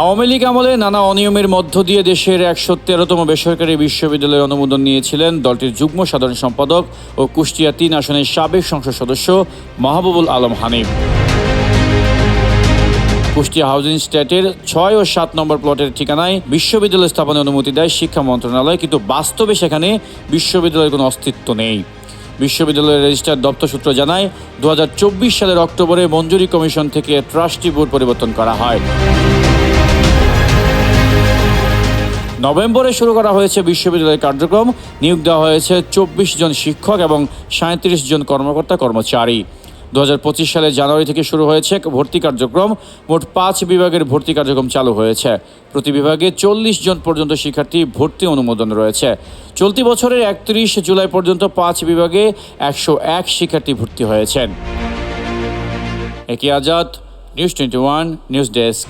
আওয়ামী লীগ আমলে নানা অনিয়মের মধ্য দিয়ে দেশের একশো তেরোতম বেসরকারি বিশ্ববিদ্যালয়ের অনুমোদন নিয়েছিলেন দলটির যুগ্ম সাধারণ সম্পাদক ও কুষ্টিয়া তিন আসনের সাবেক সংসদ সদস্য মাহবুবুল আলম হানিফ। কুষ্টিয়া হাউজিং স্টেটের ছয় ও সাত নম্বর প্লটের ঠিকানায় বিশ্ববিদ্যালয় স্থাপনের অনুমতি দেয় শিক্ষা মন্ত্রণালয়, কিন্তু বাস্তবে সেখানে বিশ্ববিদ্যালয়ের কোনো অস্তিত্ব নেই। বিশ্ববিদ্যালয়ের রেজিস্ট্রার দপ্তর সূত্র জানায়, দু হাজার চব্বিশ সালের অক্টোবরে মঞ্জুরি কমিশন থেকে ট্রাস্টি বোর্ড পরিবর্তন করা হয়। নভেম্বরে শুরু করা হয়েছে বিশ্ববিদ্যালয়ের কার্যক্রম। নিয়োগ দেওয়া হয়েছে চব্বিশ জন শিক্ষক এবং সাঁত্রিশ জন কর্মকর্তা, কর্মচারী। দু হাজার পঁচিশ সালের জানুয়ারি থেকে শুরু হয়েছে ভর্তি কার্যক্রম। মোট পাঁচ বিভাগের ভর্তি কার্যক্রম চালু হয়েছে। প্রতি বিভাগে চল্লিশ জন পর্যন্ত শিক্ষার্থী ভর্তি অনুমোদন রয়েছে। চলতি বছরের একত্রিশ জুলাই পর্যন্ত পাঁচ বিভাগে একশো এক শিক্ষার্থী ভর্তি হয়েছেন। A K Azad, news twenty one, news desk.